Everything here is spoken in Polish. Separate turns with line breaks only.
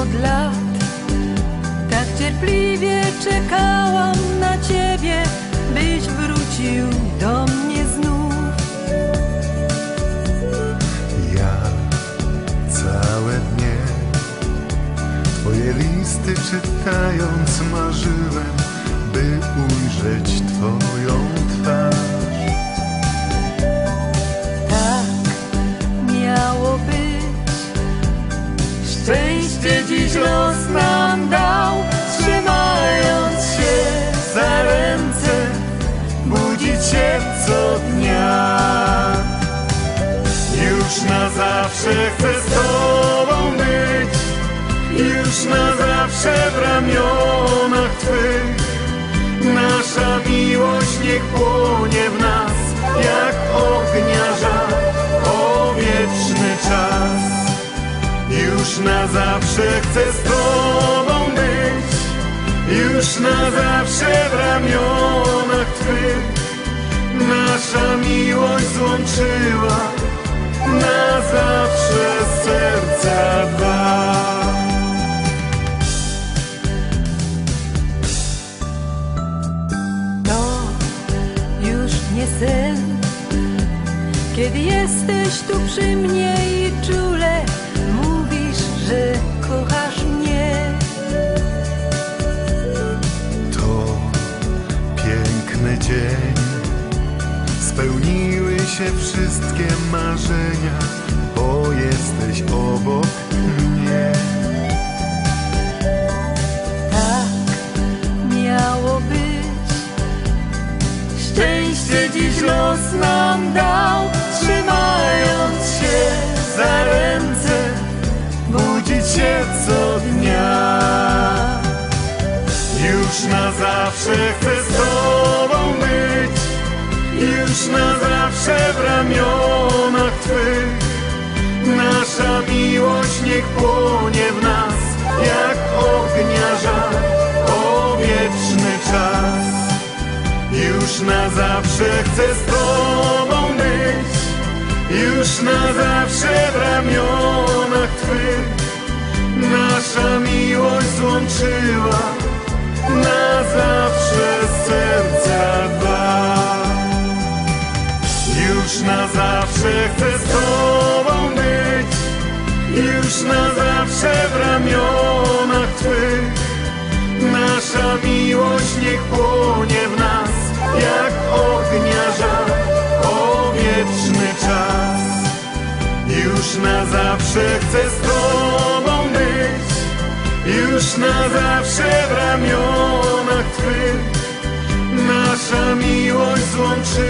od lat.
Tak cierpliwie czekałam na ciebie Byś wrócił do mnie
znów. Ja całe dnie Twoje listy czytając marzę zawsze chcę z Tobą być, już na zawsze w ramionach Twych. Nasza miłość niech płonie w nas, jak ognia żar, o wieczny czas. Już na zawsze chcę z Tobą być, już na zawsze w ramionach Twych. Nasza miłość złączyła na
sen, kiedy jesteś tu przy mnie i czule mówisz, że kochasz mnie.
To piękny dzień, spełniły się wszystkie marzenia, bo jesteś
Szczęście dziś los nam dał, trzymając się
Za ręce budzić się co dnia. Już na zawsze chcę z Tobą być, już na zawsze w ramionach Już na zawsze chcę z Tobą być, już na zawsze w ramionach Twych. Nasza miłość złączyła na zawsze serca dwa. Już na zawsze chcę z Tobą być, już na zawsze w ramionach Twych. Zawsze chcę z Tobą być, już na zawsze w ramionach Twych. Nasza miłość złączyła na